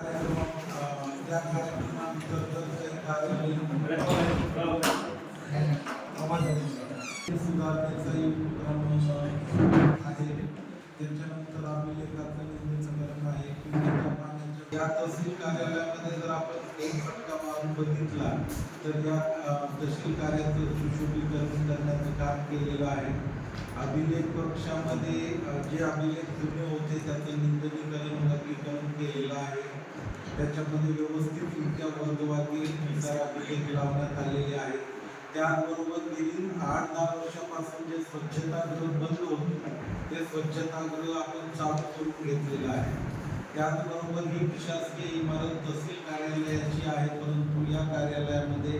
त्या कार्यक्रमात उपक्रम आहे त्याच्यानंतर आम्ही लेखाचं निर्मितीकरण आहे या तहसील कार्यालयामध्ये जर आपण एक फटका मारून बघितला तर या तहसील कार्याचं सुशोभीकरण करण्याचं काम केलेलं आहे अभिलेख पक्षामध्ये जे अभिलेख जुने होते त्याचं निंदनीकरण वर्गीकरण केलेलं आहे त्याच्यामध्ये व्यवस्थितरित्या वर्गवारी नुसार लावण्यात आलेले आहेत. त्याचबरोबर गेली आठ दहा वर्षापासून जे स्वच्छतागृह बंद होते ते स्वच्छतागृह आपण चालू करून घेतलेलं आहे. त्याचबरोबर ही प्रशासकीय इमारत तहसील कार्यालयाची आहे परंतु या कार्यालयामध्ये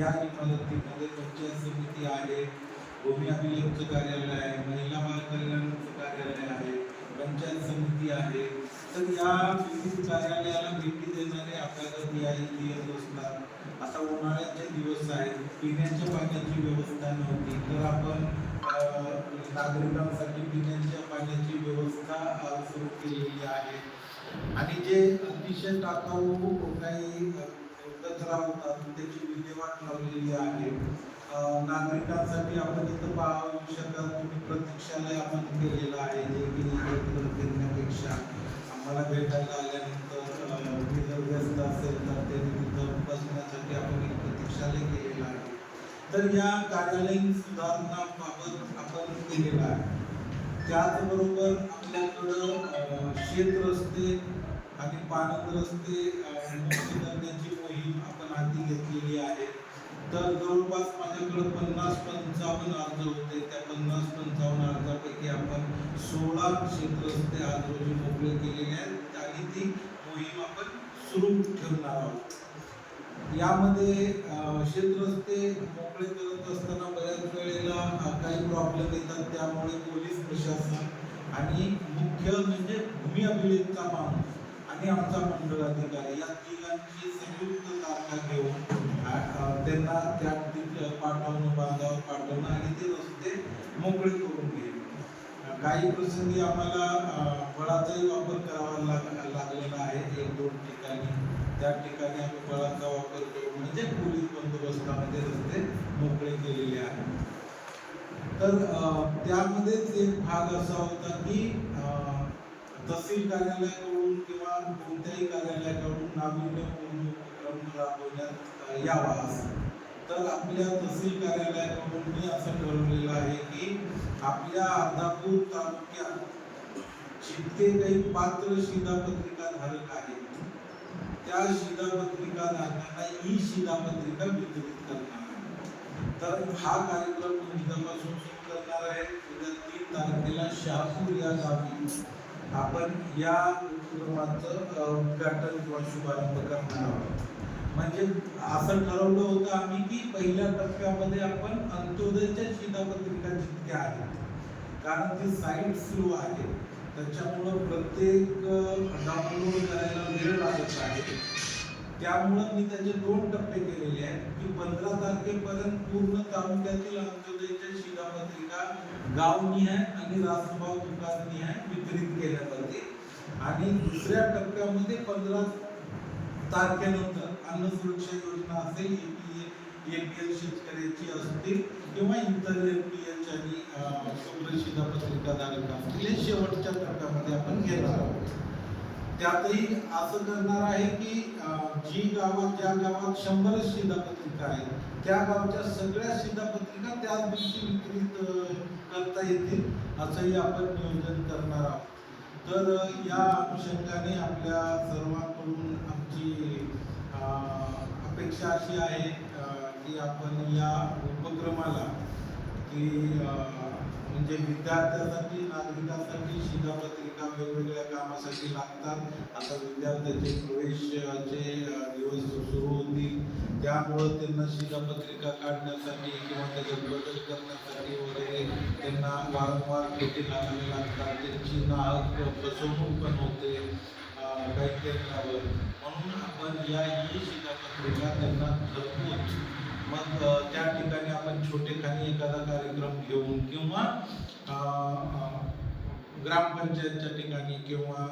या इमारतीमध्ये पंचायत समिती आहे भूमी अभिलेखचं कार्यालय आहे महिला बाल कल्याणाचं कार्यालय आहे पंचायत समिती आहे तर या विविध कार्यालयाला भेटी देणारे आपल्याला या इथे एस असतात आता उन्हाळ्याचे दिवस आहेत पिण्याच्या पाण्याची व्यवस्था नव्हती तर आपण नागरिकांसाठी पिण्याच्या पाण्याची व्यवस्था सुरू केलेली आहे. आणि जे अतिशय टाकाऊ काही कचरा होता त्याची विल्हेवाट लावलेली आहे. नागरिकांसाठी आपण इथं पाहू शकता तुम्ही प्रतीक्षालय आपण केलेलं आहे जे की फिरण्यापेक्षा भेटायला आल्यानंतर मी जर व्यस्त असेल तर ते तिथं बसण्यासाठी आपण एक प्रतीक्षालय केलेलं आहे. तर या कार्यालयीन सुधारणाबाबत आपण केलेलं आहे. त्याचबरोबर आपल्याकडं शेत रस्ते आणि पाणंद रस्ते अ, करण्याची मोहीम आपण हाती घेतलेली आहे. तर जवळपास माझ्याकडे पन्नास पंचावन्न अर्ज होते. त्या पन्नास पंचावन्न अर्जापैकी आपण सोळा क्षेत्ररस्ते आज रोजी मोकळे केलेले आहेत. आणि ती मोहीम आपण सुरू ठेवणार आहोत. यामध्ये अ, मोकळे करत असताना बऱ्याच वेळेला काही प्रॉब्लेम येतात. त्यामुळे पोलीस प्रशासन आणि मुख्य म्हणजे भूमी अभिलेखचा माणूस आणि आमचा मंडळ अधिकारी या तिघांची संयुक्त तारखा घेऊन त्यांना त्या तिथं पाठवणं बांधावर पाठवणं आणि ते रस्ते मोकळे करून घेणे काही प्रसंगी आम्हाला अ, बळाचाही वापर करावा लाग लागलेला आहे एक दोन ठिकाणी. त्या ठिकाणी आम्ही बळाचा वापर करून म्हणजे पोलीस बंदोबस्तामध्ये रस्ते मोकळे केलेले आहेत. तर त्यामध्येच एक भाग असा होता की अ, तहसील कार्यालयाकडून किंवा कोणत्याही कार्यालयाकडून नाविन्यपूर्ण उपक्रम राबवण्यात यावा तर आपल्या तहसील कार्यालयाकडून मी असं ठरवलेलं आहे की आपल्या अर्धापूर तालुक्यात जितके काही पात्र शिधापत्रिका धारक आहेत त्या शिधापत्रिका धारकांना ई शिधापत्रिका वितरित करणार आहे. तर हा कार्यक्रम उद्यापासून सुरू करणार आहे. उद्या तीन तारखेला शहापूर या गावी आपण या उपक्रमाचं उद्घाटन किंवा शुभारंभ करणार आहोत. म्हणजे असं ठरवलं होतं आम्ही की पहिल्या टप्प्यामध्ये आपण अंत्योदयच्या शिधापत्रिका जितक्या आहेत कारण ती साईट सुरू आहे त्याच्यामुळं प्रत्येक डाउनलोड करायला वेळ लागत आहे. त्यामुळं मी त्याचे दोन टप्पे केलेले आहेत की पंधरा तारखेपर्यंत पूर्ण तालुक्यातील अंत्योदयच्या शिधापत्रिका गावनिहाय आणि राष्ट्रभाव विकासनिहाय वितरित केल्या जाते आणि दुसऱ्या टप्प्यामध्ये पंधरा तारखेनंतर अन्न सुरक्षा योजना असेल एपीएल शेतकऱ्याची असतील किंवा इतर एपीएल आणि धारक असतील हे शेवटच्या टप्प्यामध्ये आपण घेणार आहोत. त्यातही असं करणार आहे की जी गावात ज्या गावात शंभरच शिधापत्रिका आहेत त्या गावच्या सगळ्या शिधापत्रिका त्याच दिवशी वितरित करता येतील असंही आपण नियोजन करणार आहोत. तर या अनुषंगाने आपल्या सर्वांकडून आमची अपेक्षा अशी आहे की आपण या उपक्रमाला की म्हणजे विद्यार्थ्यासाठी नागरिकांसाठी शिधापत्रिका वेगवेगळ्या कामासाठी लागतात. आता विद्यार्थ्याचे प्रवेशाचे दिवस सुरू होतील त्यामुळं त्यांना शिधापत्रिका काढण्यासाठी किंवा त्याच्यात बदल करण्यासाठी वगैरे त्यांना वारंवार भेटी लागावी लागतात. त्यांची नाहक फसवणूक पण होते काही केंद्रावर म्हणून आपण या ई शिधापत्रिका त्यांना घरपोच मग त्या ठिकाणी आपण छोटे ठिकाणी एखादा कार्यक्रम घेऊन किंवा ग्रामपंचायतच्या ठिकाणी किंवा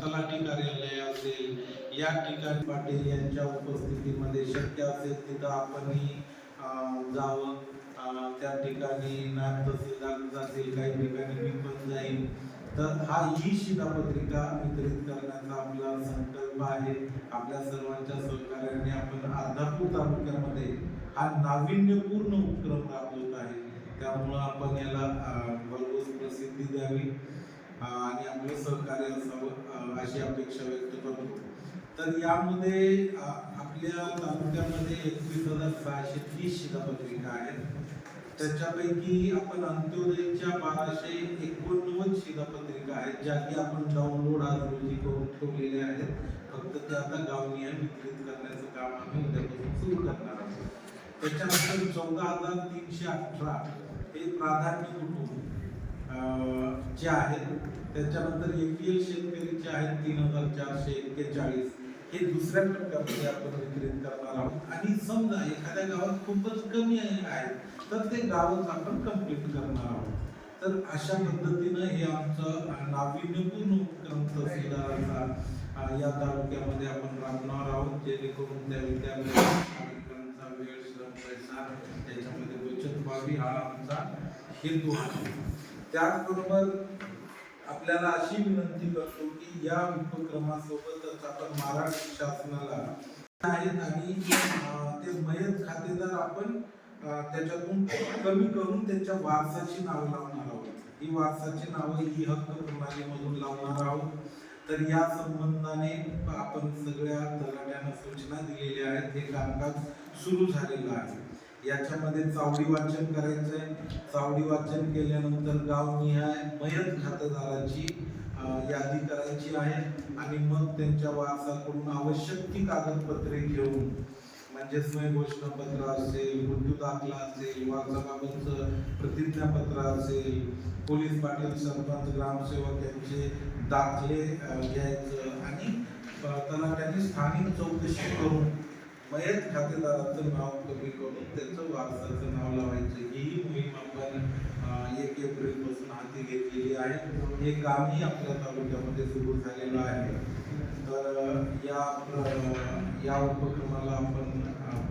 तलाठी कार्यालय असेल या ठिकाणी पाटील यांच्या उपस्थितीमध्ये शक्य असेल तिथं आपणही जावं. त्या ठिकाणी नायब तहसीलदार जातील काही ठिकाणी मी पण जाईल तर हा ही शिधापत्रिका वितरित करण्याचा आपला संकल्प आहे. आपल्या सर्वांच्या सहकार्याने आपण अर्धापूर तालुक्यामध्ये हा नाविन्यपूर्ण उपक्रम त्यामुळं आपण याला भरघोस प्रसिद्धी द्यावी आणि आपलं सहकार्य असावं अशी अपेक्षा व्यक्त करतो. तर यामध्ये आपल्या तालुक्यामध्ये एकवीस हजार सहाशे तीस शिधापत्रिका आहेत. त्याच्यापैकी आपण अंत्योदयच्या बाराशे एकोणनव्वद शिधापत्रिका आहेत ज्या की आपण डाउनलोड आज रोजी करून ठेवलेल्या आहेत. फक्त त्या आता गावनिहाय वितरित करण्याचं काम आम्ही उद्यापासून सुरू करणार आहोत. त्याच्यानंतर चौदा हजार तीनशे अठरा हे प्राधान्य कुटुंब जे आहेत त्याच्यानंतर एपीएल शेतकरीचे आहेत तीन हजार चारशे एक्केचाळीस हे दुसऱ्या टप्प्यामध्ये आपण वितरित करणार आहोत. आणि समजा एखाद्या गावात खूपच कमी आहेत तर ते गावच आपण कंप्लीट करणार आहोत. तर अशा पद्धतीनं हे आमचं नाविन्यपूर्ण उपक्रम तहसीलदाराचा या तालुक्यामध्ये आपण राबणार आहोत जेणेकरून त्या विद्यार्थ्यांचा वेळ श्रम पैसा त्याच्या व्हावी हा आमचा हेतू आहे. त्याचबरोबर आपल्याला अशी विनंती करतो की या उपक्रमासोबतच आपण महाराष्ट्र शासनाला आहेत आणि ते मयत खातेदार आपण त्याच्यातून कमी करून त्यांच्या वारसाची नावं लावणार आहोत. ही वारसाची नावं ही हक्क प्रणालीमधून लावणार आहोत. तर या संबंधाने आपण सगळ्या तलाट्यांना सूचना दिलेल्या आहेत. हे कामकाज सुरू झालेलं आहे. याच्यामध्ये चावडी वाचन करायचंय. चावडी वाचन केल्यानंतर गावनिहाय मयत खातेदाराची यादी करायची आहे. आणि मग त्यांच्या वारसाकडून आवश्यक ती कागदपत्रे घेऊन म्हणजे स्वयंघोषणापत्र असेल मृत्यू दाखला असेल वारसाबाबतचं प्रतिज्ञापत्र असेल पोलीस पाटील सरपंच ग्रामसेवक यांचे दाखले घ्यायचं. आणि त्याला त्यांनी स्थानिक चौकशी करून मयत खातेदाराचं नाव कमी करून त्याचं वारसाचं नाव लावायचं ही मोहीम आपण एक एप्रिलपासून हाती घेतलेली आहे. हे कामही आपल्या तालुक्यामध्ये सुरू झालेलं आहे. तर या या उपक्रमाला आपण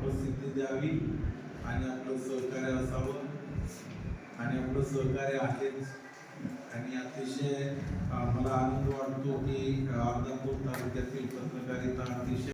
प्रसिद्धी द्यावी आणि आपलं सहकार्य असावं. आणि आपलं सहकार्य आहेच. आणि अतिशय मला आनंद वाटतो की अर्धापूर तालुक्यातील पत्रकारिता अतिशय